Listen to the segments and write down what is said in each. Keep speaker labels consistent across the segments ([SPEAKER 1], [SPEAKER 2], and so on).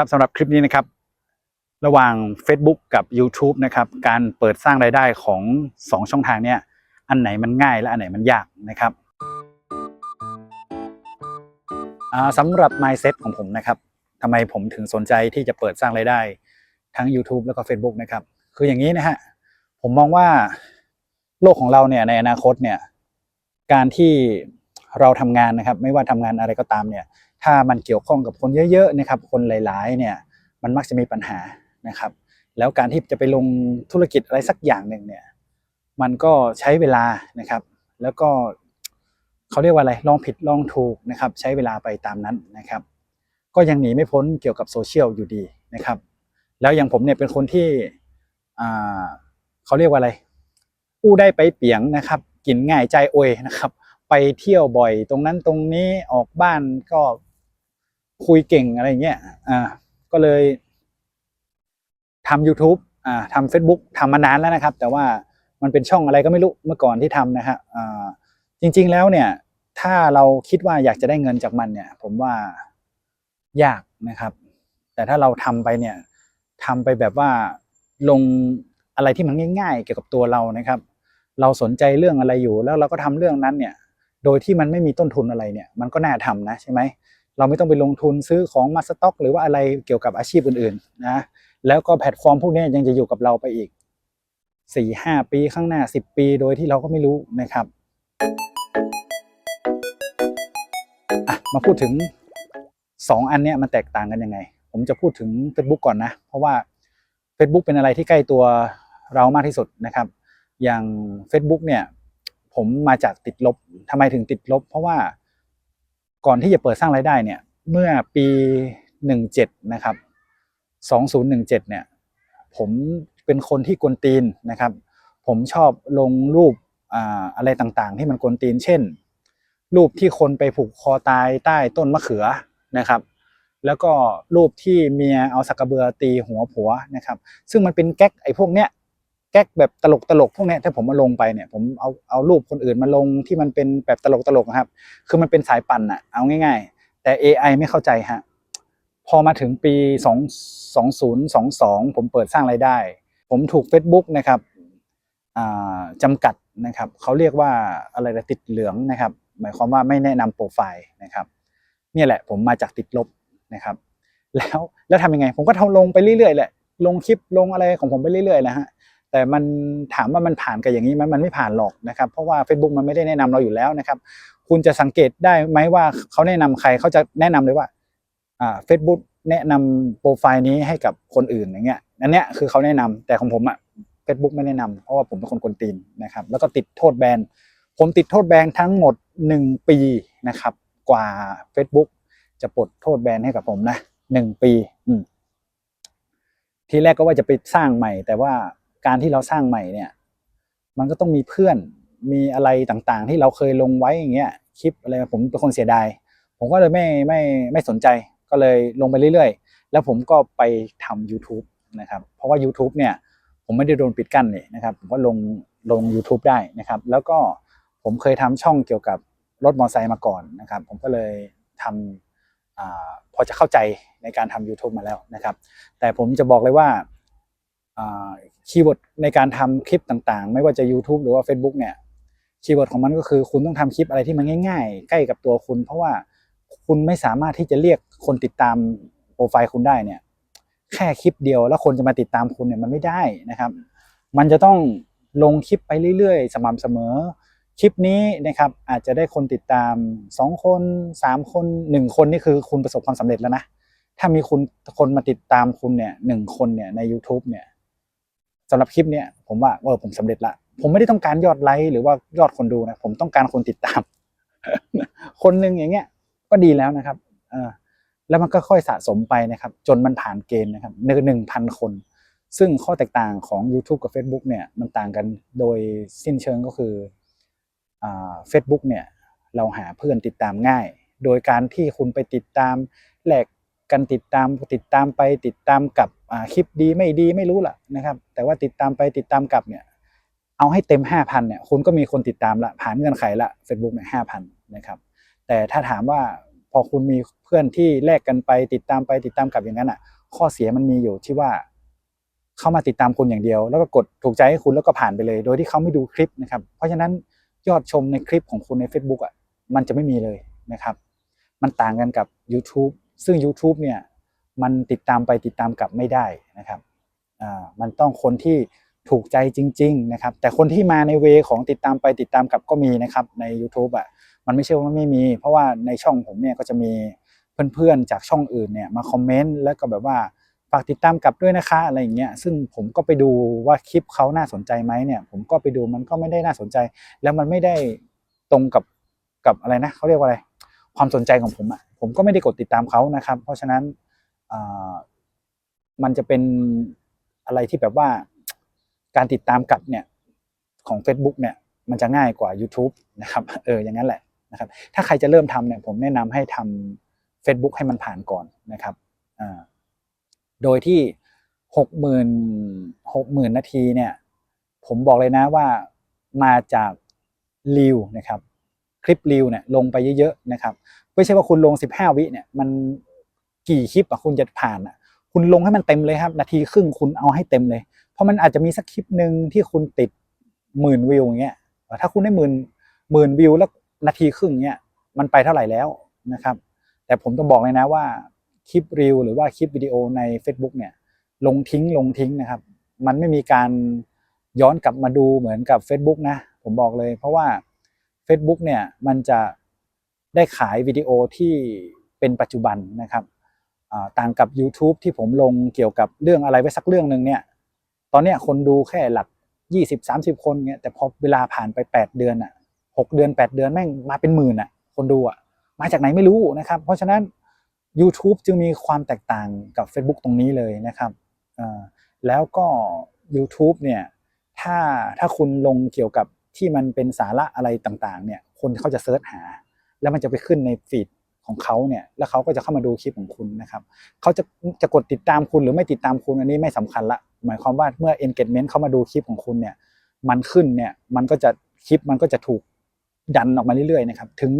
[SPEAKER 1] ครับสำหรับคลิปนี้นะครับ ระหว่าง Facebook กับ YouTube นะครับ การเปิดสร้างรายได้ของ 2 ช่องทางเนี่ยอันไหนมันง่ายและอันไหนมันยากนะครับสำหรับ mindset ของผมนะครับทำไมผมถึงสนใจที่จะเปิดสร้างรายได้ ทั้ง YouTube แล้วก็ Facebook นะครับ คืออย่างนี้นะฮะผมมองว่าโลกของเราเนี่ยในอนาคตเนี่ยการที่เราทำงานนะครับ ไม่ว่าทำงานอะไรก็ตามเนี่ย ถ้ามันเกี่ยวข้องกับคนเยอะๆนะครับ คนหลายๆเนี่ยมันมักจะมีปัญหานะครับ แล้วการที่จะไปลงธุรกิจอะไรสักอย่างหนึ่งเนี่ยมันก็ใช้เวลานะครับ แล้วก็เขาเรียกว่าอะไรลองผิดลองถูกนะครับ ใช้เวลาไปตามนั้นนะครับ ก็ยังหนีไม่พ้นเกี่ยวกับโซเชียลอยู่ดีนะครับ แล้วอย่างผมเนี่ยเป็นคนที่เขาเรียกว่าอะไรอู้ได้ไปเปียงนะครับ กินง่ายใจโอยนะครับ ไปเที่ยวบ่อย ตรงนั้นตรงนี้ออกบ้านก็ คุยเก่งอะไรเงี้ยอ่าก็เลยทำ YouTube อ่าทำ Facebook ทำมานานแล้วนะครับ แต่ว่ามันเป็นช่องอะไรก็ไม่รู้เมื่อก่อนที่ทำนะฮะอ่าจริง ๆแล้วเนี่ยถ้าเราคิดว่าอยากจะได้เงินจากมันเนี่ย ผมว่ายากนะครับ แต่ถ้าเราทำไปเนี่ยทำไปแบบว่าลงอะไรที่มันง่าย ๆ เกี่ยวกับตัวเรานะครับ เราสนใจเรื่องอะไรอยู่แล้วเราก็ทำเรื่องนั้นเนี่ย โดยที่มันไม่มีต้นทุนอะไรเนี่ย มันก็น่าทำนะใช่ไหม เราไม่ต้องไปลงทุนซื้อของมาสต็อก หรือว่าอะไรเกี่ยวกับอาชีพอื่นๆนะแล้วก็แพลตฟอร์มพวกนี้ยังจะอยู่กับเราไปอีกสี่ห้าปีข้างหน้าสิบปี โดยที่เราก็ไม่รู้นะครับมาพูดถึงสองอันเนี้ยมันแตกต่างกันยังไง ผมจะพูดถึง Facebook ก่อนนะ เพราะว่า Facebook เป็นอะไรที่ใกล้ตัวเรามากที่สุดนะครับ อย่าง Facebook เนี่ยผมมาจากติดลบทำไมถึงติดลบ เพราะว่า ก่อนที่จะเปิดสร้างรายได้เนี่ยเมื่อปี 17 นะครับ 2017 เนี่ยผมเป็นคนที่กวนตีนนะครับ ผมชอบลงรูปอ่าอะไรต่างๆ ที่มันกวนตีน เช่น รูปที่คนไปผูกคอตายใต้ต้นมะเขือนะครับ แล้วก็รูปที่เมียเอาสักกระเบือตีหัวผัวนะครับ ซึ่งมันเป็นแก๊กไอ้พวกเนี้ย แก๊กแบบตลกตลกพวกนี้ถ้าผมมาลงไปเนี่ยผมเอาเอารูปคนอื่นมาลงที่มันเป็นแบบตลกตลกนะครับ คือมันเป็นสายปั่นอะเอาง่าย ๆ แต่ AI ไม่เข้าใจฮะพอมาถึงปี2 2022 ผมเปิดสร้างรายได้ ผมถูก Facebook นะครับจำกัดนะครับเขาเรียกว่าอะไรนะติดเหลืองนะครับ หมายความว่าไม่แนะนำโปรไฟล์นะครับเนี่ยแหละผมมาจากติดลบนะครับ แล้วแล้วทำยังไง ผมก็ทำลงไปเรื่อยๆแหละลงคลิปลงอะไรของผมไปเรื่อยๆแหละฮะ แต่มันถามว่ามันผ่านกับอย่างนี้ไหมมันไม่ผ่านหรอกนะครับเพราะว่า Facebook มันไม่ได้แนะนำเราอยู่แล้วนะครับคุณจะสังเกตได้ไหมว่าเขาแนะนำใครเขาจะแนะนำเลยว่าอ่า Facebook แนะนำโปรไฟล์นี้ให้กับคนอื่นอย่างเงี้ยอันเนี้ยคือเขาแนะนำแต่ของผมอะ Facebook ไม่แนะนำเพราะว่าผมเป็นคนกวนตีนนะครับแล้วก็ติดโทษแบนผมติดโทษแบนทั้งหมด 1 ปีนะครับกว่า Facebook จะปลดโทษแบนให้กับผมนะหนึ่งปีทีแรกก็ว่าจะไปสร้างใหม่ แต่ว่า การที่เราสร้างใหม่เนี่ย มันก็ต้องมีเพื่อนมีอะไรต่างๆ ที่เราเคยลงไว้อย่างเงี้ยคลิปอะไรผมเป็นคนเสียดายผมก็เลยไม่ไม่ไม่สนใจก็เลยลงไปเรื่อยๆ แล้วผมก็ไปทำ YouTube นะครับ เพราะว่า YouTube เนี่ยผมไม่ได้โดนปิดกั้นเลยนะครับผมก็ลงลง YouTube ได้นะครับ แล้วก็ผมเคยทำช่องเกี่ยวกับรถมอเตอร์ไซค์มาก่อนนะครับ ผมก็เลยทำอพอจะเข้าใจในการทำ YouTube มาแล้วนะครับ แต่ผมจะบอกเลยว่า คีย์เวิร์ดในการทำคลิปต่างๆ ไม่ว่าจะ YouTube หรือว่า Facebook เนี่ยคีย์เวิร์ดของมันก็คือคุณต้องทำคลิปอะไรที่มันง่าย ๆ ใกล้กับตัวคุณ เพราะว่าคุณไม่สามารถที่จะเรียกคนติดตามโปรไฟล์คุณได้เนี่ยแค่คลิปเดียวแล้วคนจะมาติดตามคุณเนี่ยมันไม่ได้นะครับ มันจะต้องลงคลิปไปเรื่อยๆ สม่ำเสมอ คลิปนี้นะครับอาจจะได้คนติดตาม 2 คน 3 คน 1 คนนี่คือคุณประสบความสำเร็จแล้วนะถ้ามีคุณคนมาติดตามคุณเนี่ยหนึ่งคนเนี่ยใน YouTube เนี่ย สำหรับคลิปเนี่ยผมว่าเออผมสำเร็จละ ผมไม่ได้ต้องการยอดไลค์หรือว่ายอดคนดูนะ ผมต้องการคนติดตาม คนหนึ่งอย่างเงี้ย ก็ดีแล้วนะครับเออแล้วมันก็ค่อยสะสมไปนะครับ จนมันผ่านเกณฑ์นะครับหนึ่งหนึ่งพันคน ซึ่งข้อแตกต่างของ YouTube กับ Facebook เนี่ยมันต่างกันโดยสิ้นเชิงก็คืออ่า Facebook เนี่ยเราหาเพื่อนติดตามง่าย โดยการที่คุณไปติดตามแหลกกันติดตามติดตามไปติดตามกับ คลิปดีไม่ดีไม่รู้ล่ะนะครับ แต่ว่าติดตามไปติดตามกลับเนี่ย เอาให้เต็ม 5,000เนี่ยคุณก็มีคนติดตามละผ่านเงื่อนไขละ Facebook เนี่ย5,000นะครับแต่ถ้าถามว่าพอคุณมีเพื่อนที่แลกกันไปติดตามไปติดตามกลับอย่างนั้นอะ ข้อเสียมันมีอยู่ที่ว่าเข้ามาติดตามคุณอย่างเดียว แล้วก็กดถูกใจให้คุณแล้วก็ผ่านไปเลย โดยที่เขาไม่ดูคลิปนะครับ เพราะฉะนั้นยอดชมในคลิปของคุณใน Facebook อะมันจะไม่มีเลยนะครับ มันต่างกันกับ YouTube ซึ่ง YouTube เนี่ย มันติดตามไปติดตามกลับไม่ได้นะครับอ่ามันต้องคนที่ถูกใจจริง ๆ นะครับ แต่คนที่มาในเวของติดตามไปติดตามกลับก็มีนะครับใน YouTube อะมันไม่ใช่ว่าไม่มี เพราะว่าในช่องผมเนี่ยก็จะมีเพื่อนๆจากช่องอื่นเนี่ยมาคอมเมนต์แล้วก็แบบว่าฝากติดตามกลับด้วยนะคะอะไรอย่างเงี้ยซึ่งผมก็ไปดูว่าคลิปเขาน่าสนใจไหมเนี่ยผมก็ไปดูมันก็ไม่ได้น่าสนใจ แล้วมันไม่ได้ตรงกับกับอะไรนะเขาเรียกว่าอะไร ความสนใจของผมอะผมก็ไม่ได้กดติดตามเขานะครับ เพราะฉะนั้น มันจะเป็นอะไรที่แบบว่าการติดตามกลับเนี่ยของ Facebook เนี่ยมันจะง่ายกว่า YouTube นะครับเอออย่างนั้นแหละนะครับถ้าใครจะเริ่มทำเนี่ยผมแนะนำให้ทำ Facebook ให้มันผ่านก่อนนะครับอ่าโดยที่หกหมื่นหกหมื่นนาทีเนี่ยผมบอกเลยนะว่ามาจากรีวนะครับคลิปรีวเนี่ยลงไปเยอะๆนะครับไม่ใช่ว่าคุณลง 15 วิเนี่ยมัน กี่คลิปอะคุณจะผ่านอะคุณลงให้มันเต็มเลยครับ นาทีครึ่งคุณเอาให้เต็มเลย เพราะมันอาจจะมีสักคลิปหนึ่งที่คุณติดหมื่นวิวอย่างเงี้ยถ้าคุณได้หมื่นหมื่นวิวแล้วนาทีครึ่งเนี้ยมันไปเท่าไหร่แล้วนะครับ แต่ผมต้องบอกเลยนะว่าคลิปรีวหรือว่าคลิปวิดีโอใน Facebook เนี่ยลงทิ้งลงทิ้งนะครับ มันไม่มีการย้อนกลับมาดูเหมือนกับ Facebook นะ ผมบอกเลย เพราะว่า Facebook เนี่ยมันจะได้ขายวิดีโอที่เป็นปัจจุบันนะครับ ต่างกับ YouTube ที่ผมลงเกี่ยวกับเรื่องอะไรไว้สักเรื่องหนึ่งเนี่ย ตอนเนี้ยคนดูแค่หลัก 20-30 คนเงี้ยแต่พอเวลาผ่านไป 8 เดือนอะ6เดือน 8 เดือนแม่งมาเป็นหมื่นอะคนดูอะมาจากไหนไม่รู้นะครับ เพราะฉะนั้น YouTube จึงมีความแตกต่างกับ Facebook ตรงนี้เลยนะครับแล้วก็ YouTube เนี่ยถ้าถ้าคุณลงเกี่ยวกับที่มันเป็นสาระอะไรต่างๆเนี่ยคนเขาจะเซิร์ชหา แล้วมันจะไปขึ้นในฟีด ของเขาเนี่ยแล้วเขาก็จะเข้ามาดูคลิปของคุณนะครับเขาจะจะกดติดตามคุณหรือไม่ติดตามคุณอันนี้ไม่สำคัญละ หมายความว่าเมื่อ engagement เข้ามาดูคลิปของคุณเนี่ยมันขึ้นเนี่ยมันก็จะคลิปมันก็จะถูกดันออกมาเรื่อยๆนะครับถึง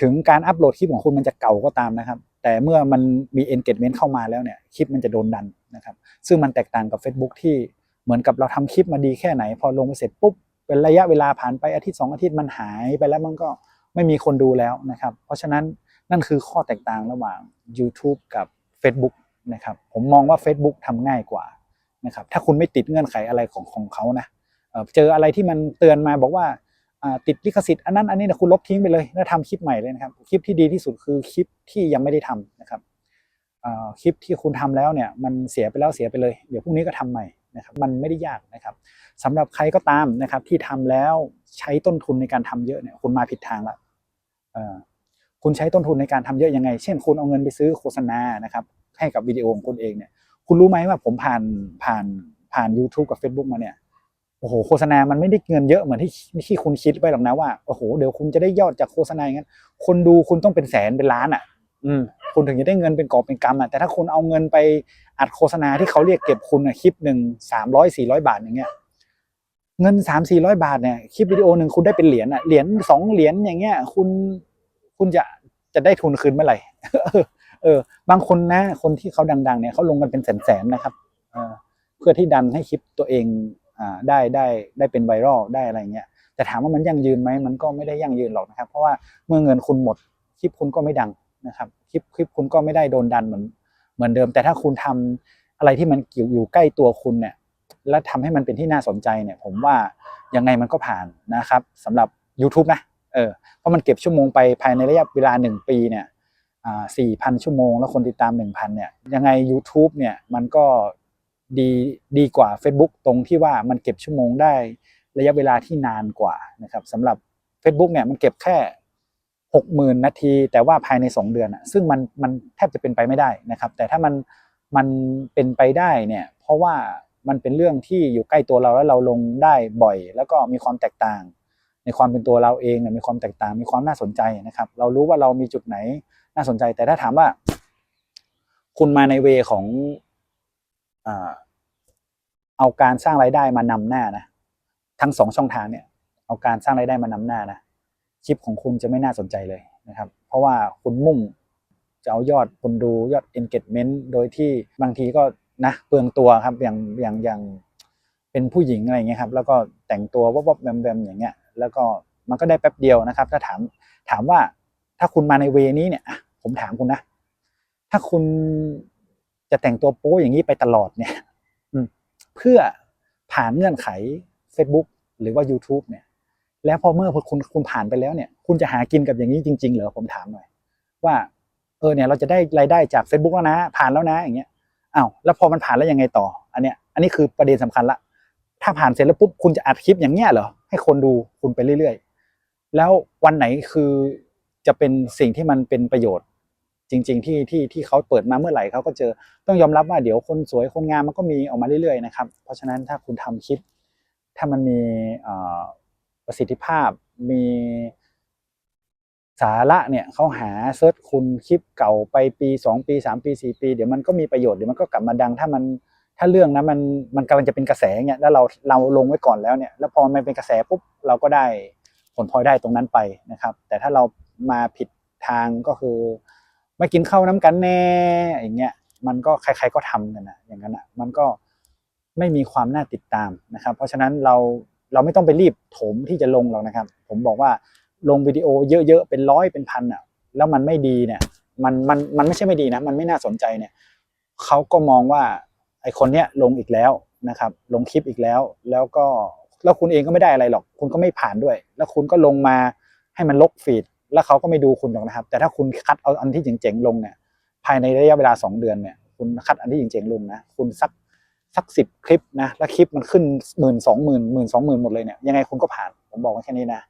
[SPEAKER 1] ถึงการอัปโหลดคลิปของคุณมันจะเก่าก็ตามนะครับ แต่เมื่อมันมี engagement เข้ามาแล้วเนี่ยคลิปมันจะโดนดันนะครับ ซึ่งมันแตกต่างกับ Facebook ที่เหมือนกับเราทำคลิปมาดีแค่ไหน พอลงไปเสร็จปุ๊บเป็นระยะเวลาผ่านไปอาทิตย์สองอาทิตย์มันหายไปแล้วมันก็ไม่มีคนดูแล้วนะครับ เพราะฉะนั้น นั่นคือข้อแตกต่างระหว่าง YouTube กับ Facebook นะครับผมมองว่า Facebook ทำง่ายกว่านะครับถ้าคุณไม่ติดเงื่อนไขอะไรของของเขานะเอ่อเจออะไรที่มันเตือนมาบอกว่าติดลิขสิทธิ์อันนั้นอันนี้นะคุณลบทิ้งไปเลยแล้วทำคลิปใหม่เลยนะครับคลิปที่ดีที่สุดคือคลิปที่ยังไม่ได้ทำนะครับคลิปที่คุณทำแล้วเนี่ยมันเสียไปแล้วเสียไปเลยเดี๋ยวพรุ่งนี้ก็ทำใหม่นะครับมันไม่ได้ยากนะครับสำหรับใครก็ตามนะครับที่ทำแล้วใช้ต้นทุนในการทำเยอะเนี่ยคุณมาผิดทางละ คุณใช้ต้นทุนในการทำเยอะยังไง เช่น คุณเอาเงินไปซื้อโฆษณานะครับให้กับวิดีโอของคุณเองเนี่ยคุณรู้ไหมว่าผมผ่านผ่านผ่าน YouTube กับ Facebook มาเนี่ยโอ้โหโฆษณา มันไม่ได้เงินเยอะเหมือนที่ที่คุณคิดไปหรอกนะว่าโอ้โหเดี๋ยวคุณจะได้ยอดจากโฆษณาอย่างนั้นคนดูคุณต้องเป็นแสนเป็นล้านอะ อืมคุณถึงจะได้เงินเป็นกอบเป็นกำอะแต่ถ้าคุณเอาเงินไปอัดโฆษณาที่เขาเรียกเก็บคุณอะคลิปหนึ่งสามร้อยสี่ร้อยบาทอย่างเงี้ยเงินสามสี่ร้อยบาทเนี่ยคลิปวิดีโอหนึ่งคุณได้เป็นเหรียญอะเหรียญสองเหรียญอย่างเงี้ย คุณ คุณจะจะได้ทุนคืนเมื่อไหร่เออ บางคนนะคนที่เขาดัง ๆ เนี่ยเขาลงกันเป็นแสนๆนะครับเพื่อที่ดันให้คลิปตัวเองอได้ได้ได้เป็นไวรัลได้อะไรเงี้ยแต่ถามว่ามันยั่งยืนไหมมันก็ไม่ได้ยั่งยืนหรอกนะครับ เพราะว่าเมื่อเงินคุณหมดคลิปคุณก็ไม่ดังนะครับคลิปคลิปคุณก็ไม่ได้โดนดันเหมือนเหมือนเดิม แต่ถ้าคุณทำอะไรที่มันอยู่อยู่ใกล้ตัวคุณเนี่ยและทำให้มันเป็นที่น่าสนใจเนี่ย ผมว่ายังไงมันก็ผ่านนะครับสำหรับ YouTube นะ ออเพราะมันเก็บชั่วโมงไปภายในระยะเวลาหนึ่งปีเนี่ยสี่พันชั่วโมง แล้วคนติดตามหนึ่งพันเนี่ยยังไง YouTube เนี่ยมันก็ดีดีกว่า Facebook ตรงที่ว่ามันเก็บชั่วโมงได้ระยะเวลาที่นานกว่านะครับสำหรับ Facebook เนี่ยมันเก็บแค่หกหมื่นนาที แต่ว่าภายในสองเดือนอะซึ่งมันมันแทบจะเป็นไปไม่ได้นะครับ แต่ถ้ามันมันเป็นไปได้เนี่ยเพราะว่ามันเป็นเรื่องที่อยู่ใกล้ตัวเราแล้วเราลงได้บ่อย แล้วก็มีความแตกต่าง ในความเป็นตัวเราเองเนี่ยมีความแตกต่างมีความน่าสนใจนะครับ เรารู้ว่าเรามีจุดไหนน่าสนใจ แต่ถ้าถามว่า คุณมาในเวของอเอาการสร้างรายได้มานำหน้านะทั้งสองช่องทางเนี่ย เอาการสร้างรายได้มานำหน้านะคลิปของคุณจะไม่น่าสนใจเลยนะครับ เพราะว่าคุณมุ่งจะเอายอดคนดูยอด engagement โดยที่บางทีก็นะเปลืองตัวครับอย่างอย่างอย่างเป็นผู้หญิงอะไรเงี้ยครับ แล้วก็แต่งตัววับวับแวมแวมอย่างเงี้ย แล้วก็มันก็ได้แป๊บเดียวนะครับ ถ้าถามถามว่าถ้าคุณมาในเวนี้เนี่ยผมถามคุณนะ ถ้าคุณจะแต่งตัวโป๊อย่างนี้ไปตลอดเนี่ยเพื่อผ่านเงื่อนไข Facebook หรือว่า YouTube เนี่ย แล้วพอเมื่อคุณคุณผ่านไปแล้วเนี่ย คุณจะหากินกับอย่างนี้จริง ๆ เหรอผมถามหน่อย ว่า เออเนี่ยเราจะได้รายได้จาก Facebook แล้วนะ ผ่านแล้วนะ อย่างเงี้ยอ้าวแล้วพอมันผ่านแล้วยังไงต่อ อันเนี้ยอันนี้คือประเด็นสำคัญละ ถ้าผ่านเสร็จแล้วปุ๊บคุณจะอัดคลิปอย่างเงี้ยเหรอให้คนดูคุณไปเรื่อยๆ แล้ววันไหนคือจะเป็นสิ่งที่มันเป็นประโยชน์ จริง ๆ ที่ที่ที่เขาเปิดมาเมื่อไหร่เขาก็เจอต้องยอมรับว่าเดี๋ยวคนสวยคนงามมันก็มีออกมาเรื่อยๆนะครับเพราะฉะนั้นถ้าคุณทำคลิป ถ้ามันมีประสิทธิภาพมีสาระเนี่ยเขาหาเซิร์ชคุณคลิปเก่าไปปีสองปีสามปีสี่ปี เดี๋ยวมันก็มีประโยชน์เดี๋ยวมันก็กลับมาดังถ้ามัน ถ้าเรื่องนะมันมันกำลังจะเป็นกระแสเนี่ยแล้วเราเราลงไว้ก่อนแล้วเนี่ย แล้วพอมันเป็นกระแสปุ๊บเราก็ได้ผลพลอยได้ตรงนั้นไปนะครับ แต่ถ้าเรามาผิดทางก็คือมากินข้าวน้ำกันแน่อย่างเงี้ยมันก็ใคร ๆก็ทำกันนะอย่างนั้นอะมันก็ไม่มีความน่าติดตามนะครับ เพราะฉะนั้นเราเราไม่ต้องไปรีบโถมที่จะลงหรอกนะครับ ผมบอกว่าลงวิดีโอเยอะๆเป็นร้อยเป็นพันอะแล้วมันไม่ดีเนี่ยมันมันมันไม่ใช่ไม่ดีนะ มันไม่น่าสนใจเนี่ยเขาก็มองว่า ไอคนเนี้ยลงอีกแล้วนะครับ ลงคลิปอีกแล้ว แล้วก็แล้วคุณเองก็ไม่ได้อะไรหรอก คุณก็ไม่ผ่านด้วย แล้วคุณก็ลงมาให้มันลกฟีด แล้วเขาก็ไม่ดูคุณหรอกนะครับ แต่ถ้าคุณคัดเอาอันที่เจ๋งๆลงเนี่ย ภายในระยะเวลาสองเดือนเนี่ย คุณคัดอันที่เจ๋งๆลงนะ คุณสักสักสิบคลิปนะ แล้วคลิปมันขึ้นหมื่นสองหมื่นหมื่นสองหมื่นหมดเลยเนี่ย ยังไงคุณก็ผ่าน ผมบอกไว้แค่นี้นะ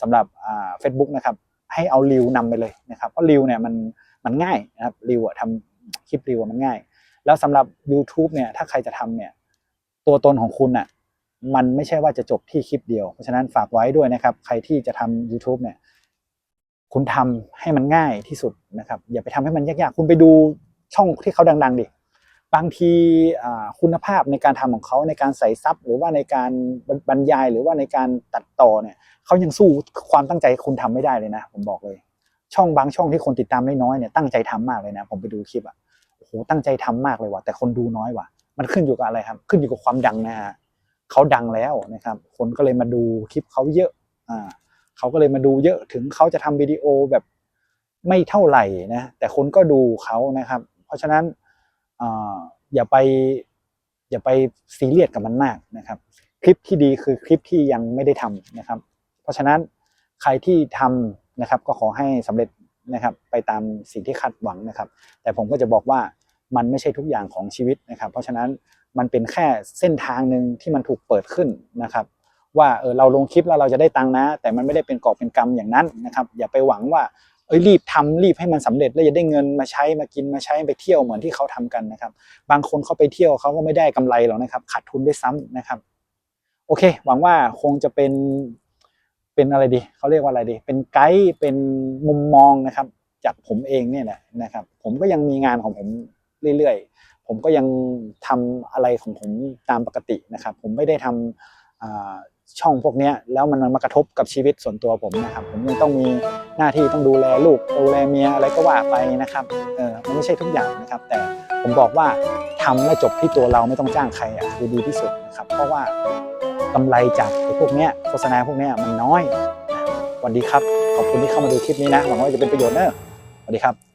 [SPEAKER 1] สำหรับอ่าเฟซบุ๊กนะครับ ให้เอาริวนำไปเลยนะครับ เพราะริวเนี่ยมันมันง่ายนะครับ ริวอะทำคลิปริวมันง่าย แล้วสำหรับ YouTube เนี่ยถ้าใครจะทำเนี่ยตัวตนของคุณอะมันไม่ใช่ว่าจะจบที่คลิปเดียว เพราะฉะนั้นฝากไว้ด้วยนะครับ ใครที่จะทำ YouTube เนี่ยคุณทำให้มันง่ายที่สุดนะครับอย่าไปทำให้มันยากๆ คุณไปดูช่องที่เขาดัง ๆดิบางที่คุณภาพในการทำของเขาในการใส่ซับหรือว่าในการบรรยายหรือว่าในการตัดต่อเนี่ยเขายังสู้ความตั้งใจคุณทำไม่ได้เลยนะ ผมบอกเลย ช่องบางช่องที่คนติดตามน้อยๆเนี่ยตั้งใจทำมากเลยนะ ผมไปดูคลิปอะ โหตั้งใจทำมากเลยว่ะแต่คนดูน้อยว่ะ มันขึ้นอยู่กับอะไรครับ ขึ้นอยู่กับความดังนะฮะเขาดังแล้วนะครับ คนก็เลยมาดูคลิปเขาเยอะอ่าเขาก็เลยมาดูเยอะถึงเขาจะทำวิดีโอแบบไม่เท่าไหร่นะแต่คนก็ดูเขานะครับ เพราะฉะนั้นอ่าอย่าไปอย่าไปซีเรียสกับมันมากนะครับ คลิปที่ดีคือคลิปที่ยังไม่ได้ทำนะครับ เพราะฉะนั้นใครที่ทำนะครับก็ขอให้สำเร็จนะครับ ไปตามสิ่งที่คาดหวังนะครับ แต่ผมก็จะบอกว่า มันไม่ใช่ทุกอย่างของชีวิตนะครับ เพราะฉะนั้นมันเป็นแค่เส้นทางหนึ่งที่มันถูกเปิดขึ้นนะครับ ว่าเออเราลงคลิปแล้วเราจะได้ตังค์นะ แต่มันไม่ได้เป็นกอบเป็นกำอย่างนั้นนะครับ อย่าไปหวังว่าเอ้ยรีบทำรีบให้มันสำเร็จแล้วจะได้เงินมาใช้มากินมาใช้ไปเที่ยวเหมือนที่เขาทำกันนะครับ บางคนเขาไปเที่ยวเขาก็ไม่ได้กำไรหรอกนะครับขาดทุนด้วยซ้ำนะครับโอเค หวังว่าคงจะเป็นเป็นอะไรดีเขาเรียกว่าอะไรดี เป็นไกด์เป็นมุมมองนะครับ จากผมเองเนี่ยแหละนะครับ ผมก็ยังมีงานของผม เรื่อยๆ ผมก็ยังทำอะไรของผมตามปกตินะครับ ผมไม่ได้ทำอ่าช่องพวกนี้แล้วมันมากระทบกับชีวิตส่วนตัวผมนะครับ ผมยังต้องมีหน้าที่ต้องดูแลลูกดูแลเมียอะไรก็ว่าไปนะครับเออมันไม่ใช่ทุกอย่างนะครับ แต่ผมบอกว่าทำและจบที่ตัวเราไม่ต้องจ้างใครอะคือดีที่สุดนะครับ เพราะว่ากำไรจากพวกนี้โฆษณาพวกนี้มันน้อยสวัสดีครับ ขอบคุณที่เข้ามาดูคลิปนี้นะหวังว่าจะเป็นประโยชน์เนอะสวัสดีครับ